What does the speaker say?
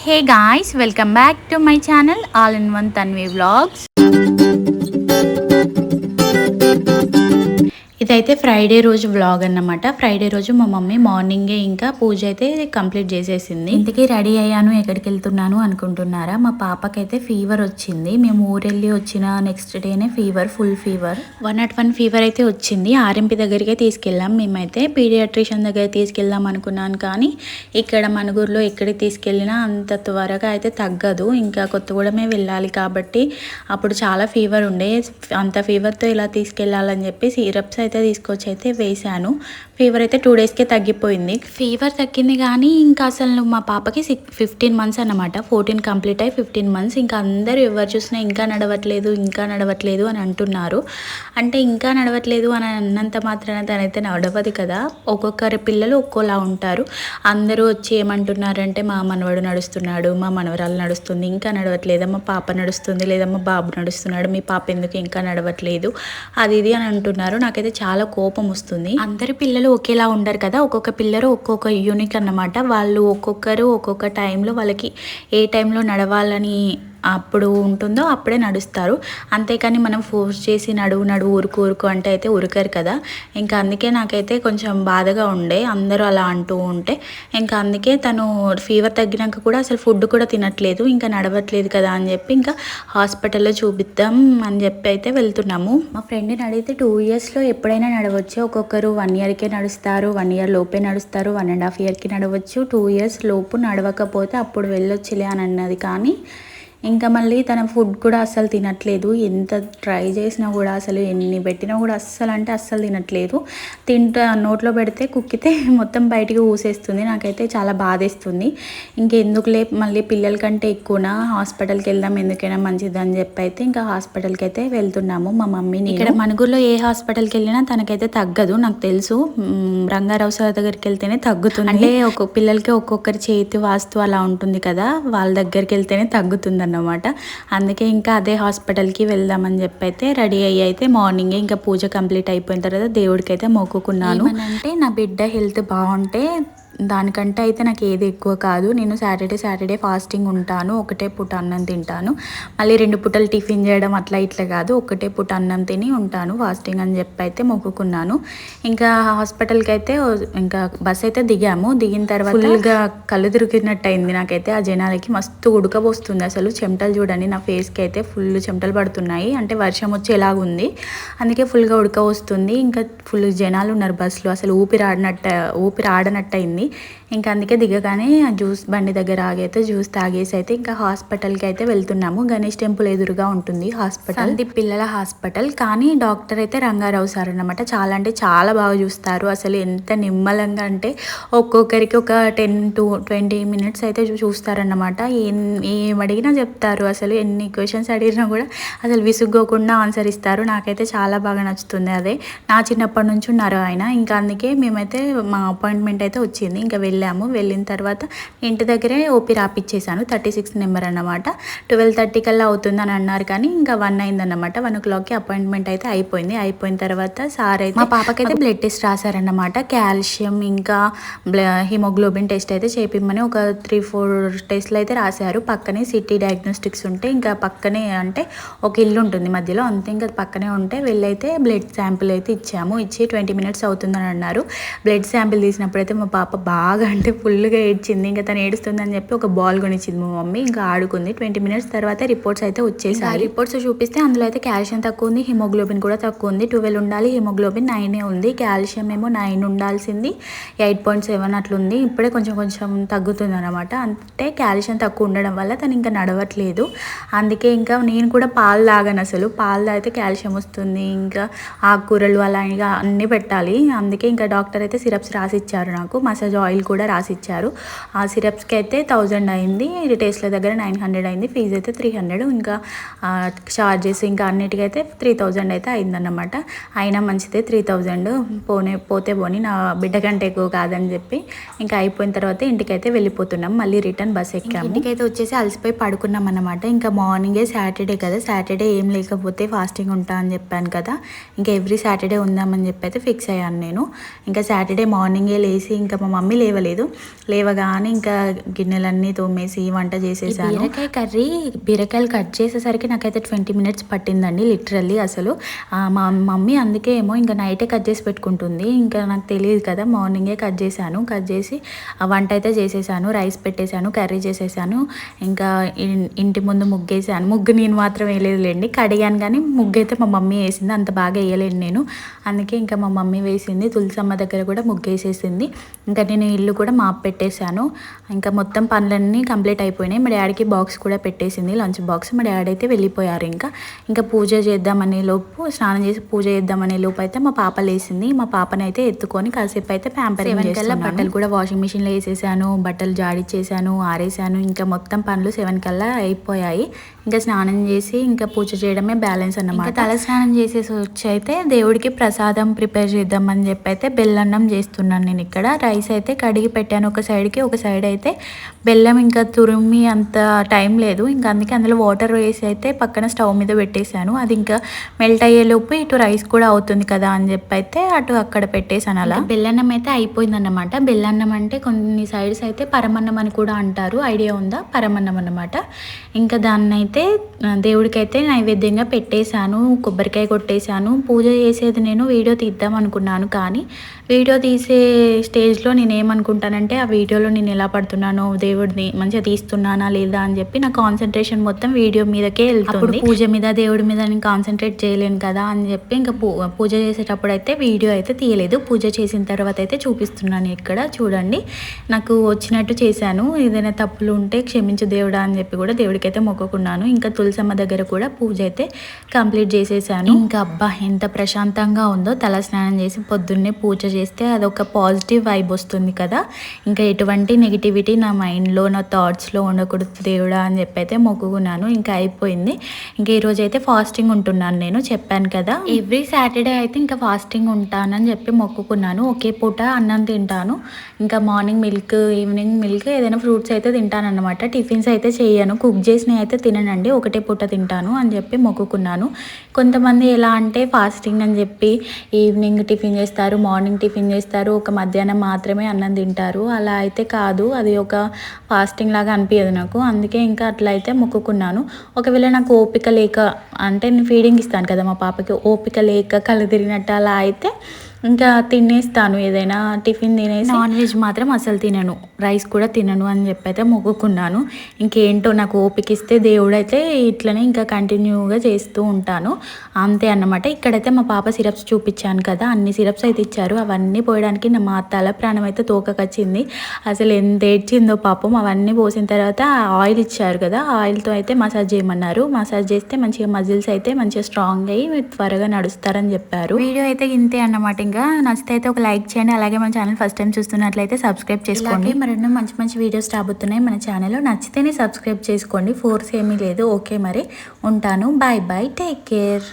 hey guys welcome back to my channel all in one Tanvi vlogs ఇదైతే Friday రోజు vlog అన్నమాట. Friday రోజు మా మమ్మీ మార్నింగే ఇంకా పూజ అయితే కంప్లీట్ చేసేసింది. ఇంటికి రెడీ అయ్యాను ఎక్కడికి వెళ్తున్నాను అనుకుంటున్నారా? మా పాపకైతే ఫీవర్ వచ్చింది. మేము ఊరెళ్ళి వచ్చిన నెక్స్ట్ డేనే fever full fever. One not one fever అయితే వచ్చింది. ఆర్ఎంపీ దగ్గరికే తీసుకెళ్ళాం. మేమైతే పీడియాట్రిషియన్ దగ్గర తీసుకెళ్దాం అనుకున్నాను కానీ ఇక్కడ మనుగురులో ఎక్కడికి తీసుకెళ్ళినా అంత త్వరగా అయితే తగ్గదు. ఇంకా కొత్తగూడమే వెళ్ళాలి కాబట్టి అప్పుడు చాలా ఫీవర్ ఉండే. అంత ఫీవర్తో ఇలా తీసుకెళ్ళాలని చెప్పి సిరప్స్ అయితే తీసుకొచ్చి అయితే వేశాను. ఫీవర్ అయితే టూ డేస్కే తగ్గిపోయింది. ఫీవర్ తగ్గింది కానీ ఇంకా అసలు మా పాపకి సిక్ ఫిఫ్టీన్ మంత్స్ అన్నమాట. ఫోర్టీన్ కంప్లీట్ అయ్యి ఫిఫ్టీన్ మంత్స్ ఇంకా అందరూ ఎవరు చూసినా ఇంకా నడవట్లేదు ఇంకా నడవట్లేదు అని అంటున్నారు. అంటే ఇంకా నడవట్లేదు అని అన్నంత మాత్రాన తనైతే నడవదు కదా. ఒక్కొక్కరి పిల్లలు ఒక్కోలా ఉంటారు. అందరూ వచ్చి ఏమంటున్నారంటే మా మనవడు నడుస్తున్నాడు మా మనవరాలు నడుస్తుంది ఇంకా నడవట్లేదు మా పాప నడుస్తుంది లేదా మా బాబు నడుస్తున్నాడు మీ పాప ఎందుకు ఇంకా నడవట్లేదు? అది ఇది అని అంటున్నారు. నాకైతే చాలా కోపం వస్తుంది. అందరి పిల్లలు ఒకేలా ఉండరు కదా. ఒక్కొక్క పిల్లలు ఒక్కొక్క యూనిక్ అన్నమాట. వాళ్ళు ఒక్కొక్కరు ఒక్కొక్క టైంలో వాళ్ళకి ఏ టైంలో నడవాలని అప్పుడు ఉంటుందో అప్పుడే నడుస్తారు. అంతేకాని మనం ఫోర్స్ చేసి నడువు నడువు ఊరుకు ఊరుకు అంటే అయితే ఉరకరు కదా. ఇంకా అందుకే నాకైతే కొంచెం బాధగా ఉండే. అందరూ అలా అంటూ ఉంటే ఇంకా అందుకే తను ఫీవర్ తగ్గినాక కూడా అసలు ఫుడ్ కూడా తినట్లేదు. ఇంకా నడవట్లేదు కదా అని చెప్పి ఇంకా హాస్పిటల్లో చూపిద్దాం అని చెప్పి అయితే వెళ్తున్నాము. మా ఫ్రెండ్ని అడిగితే టూ ఇయర్స్లో ఎప్పుడైనా నడవచ్చు. ఒక్కొక్కరు వన్ ఇయర్కే నడుస్తారు వన్ ఇయర్ లోపే నడుస్తారు వన్ అండ్ హాఫ్ ఇయర్కి నడవచ్చు. టూ ఇయర్స్ లోపు నడవకపోతే అప్పుడు వెళ్ళొచ్చులే అని అన్నది. కానీ ఇంకా మళ్ళీ తన ఫుడ్ కూడా అస్సలు తినట్లేదు. ఎంత ట్రై చేసినా కూడా అసలు ఎన్ని పెట్టినా కూడా అస్సలు అంటే అస్సలు తినట్లేదు. తింటా నోట్లో పెడితే కుక్కితే మొత్తం బయటికి ఊసేస్తుంది. నాకైతే చాలా బాధేస్తుంది. ఇంకెందుకులే మళ్ళీ పిల్లల కంటే ఎక్కువనా? హాస్పిటల్కి వెళ్దాం ఎందుకైనా మంచిది అని చెప్పి అయితే ఇంకా హాస్పిటల్కి అయితే వెళ్తున్నాము. మా మమ్మీని ఇక్కడ మనుగురులో ఏ హాస్పిటల్కి వెళ్ళినా తనకైతే తగ్గదు. నాకు తెలుసు. రంగారావు సార్ దగ్గరికి వెళ్తేనే తగ్గుతుంది. అంటే ఒక్కొక్క పిల్లలకి ఒక్కొక్కరి చేతి వాస్తు అలా ఉంటుంది కదా. వాళ్ళ దగ్గరికి వెళ్తేనే తగ్గుతుంది అన్నమాట. అందుకే ఇంకా అదే హాస్పిటల్కి వెళ్దామని చెప్పి అయితే రెడీ అయ్యి అయితే మార్నింగే ఇంకా పూజ కంప్లీట్ అయిపోయిన తర్వాత దేవుడికి అయితే మొక్కుకున్నాను. అంటే నా బిడ్డ హెల్త్ బాగుంటే దానికంటే అయితే నాకు ఏది ఎక్కువ కాదు. నేను సాటర్డే సాటర్డే ఫాస్టింగ్ ఉంటాను. ఒకటే పూట అన్నం తింటాను. మళ్ళీ రెండు పూటలు టిఫిన్ చేయడం అట్లా ఇట్లా కాదు. ఒకటే పూట అన్నం తిని ఉంటాను. ఫాస్టింగ్ అని చెప్పి అయితే మొక్కుకున్నాను. ఇంకా హాస్పిటల్కి అయితే ఇంకా బస్ అయితే దిగాము. దిగిన తర్వాత ఫుల్గా కళ్ళు తిరిగినట్టు అయింది నాకైతే. ఆ జనాలకి మస్తు ఉడకబోస్తుంది అసలు. చెమటలు చూడండి నా ఫేస్కి అయితే ఫుల్ చెమటలు పడుతున్నాయి. అంటే వర్షం వచ్చేలాగుంది అందుకే ఫుల్గా ఉడక వస్తుంది ఇంకా ఫుల్ జనాలు ఉన్నారు బస్సులో అసలు ఊపిరి ఆడినట్టు ఊపిరి ఆడనట్టు అయింది ఇంకా అందుకే దిగగానే జ్యూస్ బండి దగ్గర ఆగైతే జ్యూస్ తాగేసి అయితే ఇంకా హాస్పిటల్కి అయితే వెళ్తున్నాము. గణేష్ టెంపుల్ ఎదురుగా ఉంటుంది హాస్పిటల్. ది పిల్లల హాస్పిటల్. కానీ డాక్టర్ అయితే రంగారావు సార్ అనమాట చాలా అంటే చాలా బాగా చూస్తారు. అసలు ఎంత నిమ్మలంగా అంటే ఒక్కొక్కరికి ఒక టెన్ టు ట్వంటీ మినిట్స్ అయితే చూస్తారన్నమాట. ఏం ఏం అడిగినా చెప్తారు. అసలు ఎన్ని క్వశ్చన్స్ అడిగినా కూడా అసలు విసుగ్గోకుండా ఆన్సర్ ఇస్తారు. నాకైతే చాలా బాగా నచ్చుతుంది అదే. నా చిన్నప్పటి నుంచి ఉన్నారు ఆయన. ఇంకా అందుకే మేమైతే మా అపాయింట్మెంట్ అయితే వచ్చింది. ఇంకా వెళ్ళాము. వెళ్ళిన తర్వాత ఇంటి దగ్గరే ఓపీ రాపిచ్చేసాను థర్టీ సిక్స్ నెంబర్ అన్నమాట. ట్వెల్వ్ థర్టీ కల్లా అవుతుందని అన్నారు కానీ ఇంకా వన్ అయిందన్నమాట. వన్ ఓ క్లాక్కి అపాయింట్మెంట్ అయితే అయిపోయింది. అయిపోయిన తర్వాత సార్ అయితే మా పాపకైతే బ్లడ్ టెస్ట్ రాశారన్నమాట. కాల్షియం ఇంకా హిమోగ్లోబిన్ టెస్ట్ అయితే చేపిమ్మని ఒక త్రీ ఫోర్ టెస్ట్లు అయితే రాశారు. పక్కనే సిటీ డయాగ్నోస్టిక్స్ ఉంటే ఇంకా పక్కనే అంటే ఒక ఇల్లు ఉంటుంది మధ్యలో. అంతే ఇంకా పక్కనే ఉంటే వెళ్ళైతే బ్లడ్ శాంపిల్ అయితే ఇచ్చాము. ఇచ్చి ట్వంటీ మినిట్స్ అవుతుందని అన్నారు. బ్లడ్ శాంపిల్ తీసినప్పుడైతే మా పాప బాగా అంటే ఫుల్గా ఏడ్చింది. ఇంకా తను ఏడుస్తుందని చెప్పి ఒక బాల్ కొనిచ్చింది మా మమ్మీ. ఇంకా ఆడుకుంది. ట్వంటీ మినిట్స్ తర్వాత రిపోర్ట్స్ అయితే వచ్చేసాయి. రిపోర్ట్స్ చూపిస్తే అందులో అయితే కాల్షియం తక్కువ ఉంది. హిమోగ్లోబిన్ కూడా తక్కువ ఉంది. ట్వెల్వ్ ఉండాలి. హిమోగ్లోబిన్ నైనే ఉంది. కాల్షియం ఏమో నైన్ ఉండాల్సింది. ఎయిట్ పాయింట్ సెవెన్ అట్లుంది. ఇప్పుడే కొంచెం కొంచెం తగ్గుతుంది అనమాట అంటే కాల్షియం తక్కువ ఉండడం వల్ల తను ఇంకా నడవట్లేదు. అందుకే ఇంకా నేను కూడా పాలు తాగను అసలు. పాలు తాగితే కాల్షియం వస్తుంది. ఇంకా ఆకుకూరలు అలా ఇంకా అన్నీ పెట్టాలి. అందుకే ఇంకా డాక్టర్ అయితే సిరప్స్ రాసిచ్చారు నాకు. మసాజ్ ఆయిల్ కూడా రాసి ఇచ్చారు ఆ సిరప్స్కి అయితే థౌజండ్ అయింది. టేస్ట్ల దగ్గర నైన్ హండ్రెడ్ అయింది. ఫీజు అయితే త్రీ హండ్రెడ్. ఇంకా చార్జెస్ ఇంకా అన్నిటికైతే త్రీ థౌజండ్ అయితే అయిందన్నమాట. అయినా మంచిదే త్రీ థౌజండ్ పోనే పోతే పోని నా బిడ్డ కంటే ఎక్కువ కాదని చెప్పి ఇంకా అయిపోయిన తర్వాత ఇంటికైతే వెళ్ళిపోతున్నాం. మళ్ళీ రిటర్న్ బస్ ఎక్కాము. ఇంటికైతే వచ్చేసి అలసిపోయి పడుకున్నాం అనమాట ఇంకా మార్నింగే సాటర్డే కదా. సాటర్డే ఏం లేకపోతే ఫాస్టింగ్ ఉంటా అని చెప్పాను కదా. ఇంకా ఎవ్రీ సాటర్డే ఉందామని చెప్పి అయితే ఫిక్స్ అయ్యాను నేను. ఇంకా సాటర్డే మార్నింగే లేచి ఇంకా మా మమ్మీ లేవలేదు. లేవగానే ఇంకా గిన్నెలన్నీ తోమేసి వంట చేసేసాను. బీరకాయ కర్రీ బీరకాయలు కట్ చేసేసరికి నాకైతే ట్వంటీ మినిట్స్ పట్టిందండి లిటరల్లీ అసలు. మా మమ్మీ అందుకే ఏమో ఇంకా నైటే కట్ చేసి పెట్టుకుంటుంది. ఇంకా నాకు తెలియదు కదా మార్నింగే కట్ చేశాను. కట్ చేసి వంట అయితే చేసేసాను రైస్ పెట్టేశాను కర్రీ చేసేసాను. ఇంకా ఇంటి ముందు ముగ్గేసాను. ముగ్గు నేను మాత్రం వేయలేదులేండి. కడిగాను కానీ ముగ్గు అయితే మా మమ్మీ వేసింది. అంత బాగా వేయలేను నేను. అందుకే ఇంకా మా మమ్మీ వేసింది. తులసమ్మ దగ్గర కూడా ముగ్గు వేసేసింది. ఇంకా నేను ఇల్లు కూడా మాప్ పెట్టేశాను. ఇంకా మొత్తం పనులన్నీ కంప్లీట్ అయిపోయినాయి. మా డాడీకి బాక్స్ కూడా పెట్టేసింది. Lunch box. మా డాడీ అయితే వెళ్ళిపోయారు ఇంకా. ఇంకా పూజ చేద్దామనే లోపు స్నానం చేసి పూజ చేద్దామనే లోపు అయితే మా పాప లేసింది మా పాపని అయితే ఎత్తుకొని కాసేపు అయితే ప్యాంపరింగ్ కల్లా బట్టలు కూడా వాషింగ్ మిషన్లో వేసేసాను. బట్టలు జాడిచ్చేసాను ఆరేసాను. ఇంకా మొత్తం పనులు సెవెన్ కల్లా అయిపోయాయి. ఇంకా స్నానం చేసి ఇంకా పూజ చేయడమే బ్యాలెన్స్ అన్నమాట. తల స్నానం చేసేసి వచ్చి అయితే దేవుడికి ప్రసాదం ప్రిపేర్ చేద్దామని చెప్పి అయితే బెల్లన్నం చేస్తున్నాను నేను ఇక్కడ. రైస్ అయితే అయితే కడిగి పెట్టాను ఒక సైడ్కి ఒక సైడ్ అయితే బెల్లం ఇంకా తురిమి అంత టైం లేదు. ఇంకా అందుకే అందులో వాటర్ వేసి అయితే పక్కన స్టవ్ మీద పెట్టేశాను. అది ఇంకా మెల్ట్ అయ్యేలోపు ఇటు రైస్ కూడా అవుతుంది కదా అని చెప్పి అయితే అటు అక్కడ పెట్టేశాను అలా. బెల్లన్నం అయితే అయిపోయిందన్నమాట. బెల్లన్నం అంటే కొన్ని సైడ్స్ అయితే పరమన్నం అని కూడా అంటారు. ఐడియా ఉందా? పరమన్నం అన్నమాట. ఇంకా దాన్ని అయితే దేవుడికైతే నైవేద్యంగా పెట్టేశాను. కొబ్బరికాయ కొట్టేశాను. పూజ చేసేది నేను వీడియో తీద్దాం అనుకున్నాను కానీ వీడియో తీసే స్టేజ్లో నేను ఏమనుకుంటానంటే ఆ వీడియోలో నేను ఎలా పడుతున్నానో దేవుడిని మంచిగా తీస్తున్నానా లేదా అని చెప్పి నా కాన్సన్ట్రేషన్ మొత్తం వీడియో మీదకే వెళ్తుంది. పూజ మీద దేవుడి మీద నేను కాన్సన్ట్రేట్ చేయలేను కదా అని చెప్పి ఇంకా పూజ చేసేటప్పుడు అయితే వీడియో అయితే తీయలేదు. పూజ చేసిన తర్వాత అయితే చూపిస్తున్నాను ఇక్కడ చూడండి. నాకు వచ్చినట్టు చేశాను. ఏదైనా తప్పులు ఉంటే క్షమించు దేవుడా అని చెప్పి కూడా దేవుడికి అయితే మొక్కుకున్నాను. ఇంకా తులసమ్మ దగ్గర కూడా పూజ అయితే కంప్లీట్ చేసేసాను. ఇంకా అబ్బా ఎంత ప్రశాంతంగా ఉందో తల స్నానం చేసి పొద్దున్నే పూజ చేస్తే అదొక పాజిటివ్ వైబ్ వస్తుంది. కదా. ఇంకా ఎటువంటి నెగిటివిటీ నా మైండ్లో నా థాట్స్లో ఉండకూడదు దేవుడా అని చెప్పి అయితే మొక్కుకున్నాను ఇంకా అయిపోయింది. ఇంకా ఈరోజు అయితే ఫాస్టింగ్ ఉంటున్నాను నేను చెప్పాను కదా. ఎవ్రీ సాటర్డే అయితే ఇంకా ఫాస్టింగ్ ఉంటానని చెప్పి మొక్కుకున్నాను ఒకే పూట అన్నం తింటాను. ఇంకా మార్నింగ్ మిల్క్ ఈవినింగ్ మిల్క్ ఏదైనా ఫ్రూట్స్ అయితే తింటానన్నమాట. టిఫిన్స్ అయితే చేయను. కుక్ చేసినవి అయితే తిననండి. ఒకటే పూట తింటాను అని చెప్పి మొక్కుకున్నాను కొంతమంది ఎలా అంటే ఫాస్టింగ్ అని చెప్పి ఈవినింగ్ టిఫిన్ చేస్తారు మార్నింగ్ టిఫిన్ చేస్తారు. ఒక మధ్యాహ్నం మాత్రమే అన్నం తింటారు. అలా అయితే కాదు. అది ఒక ఫాస్టింగ్ లాగా అనిపించదు నాకు. అందుకే ఇంకా అట్లా అయితే మొక్కుకున్నాను. ఒకవేళ నాకు ఓపిక లేక అంటే నేను ఫీడింగ్ ఇస్తాను కదా మా పాపకి. ఓపిక లేక కళ్ళు తిరిగినట్టు అలా అయితే ఇంకా తినేస్తాను. ఏదైనా టిఫిన్ తినేసి నాన్ వెజ్ మాత్రం అసలు తినను. రైస్ కూడా తినను అని చెప్పి అయితే మొక్కుకున్నాను. ఇంకేంటో నాకు ఓపిక ఇస్తే దేవుడు అయితే ఇట్లనే ఇంకా కంటిన్యూగా చేస్తూ ఉంటాను. అంతే అన్నమాట. ఇక్కడైతే మా పాప సిరప్స్ చూపించాను కదా అన్ని సిరప్స్ అయితే ఇచ్చారు. అవన్నీ పోయడానికి నా మా తల ప్రాణం అయితే తోకకొచ్చింది. అసలు ఎంత ఏడ్చిందో పాపం. అవన్నీ పోసిన తర్వాత ఆయిల్ ఇచ్చారు కదా ఆయిల్తో అయితే మసాజ్ చేయమన్నారు. మసాజ్ చేస్తే మంచిగా మజిల్స్ అయితే మంచిగా స్ట్రాంగ్ అయ్యి మీరు త్వరగా నడుస్తారని చెప్పారు. వీడియో అయితే ఇంతే అన్నమాట. ఇంకా నచ్చితే అయితే ఒక లైక్ చేయండి. అలాగే మన ఛానల్ ఫస్ట్ టైం చూస్తున్నట్లయితే సబ్స్క్రైబ్ చేసుకోండి. మరెన్నో మంచి మంచి వీడియోస్ రాబోతున్నాయి మన ఛానల్లో. నచ్చితేనే సబ్స్క్రైబ్ చేసుకోండి. ఫోర్స్ ఏమీ లేదు. ఓకే మరి. ఉంటాను. Bye bye. Take care.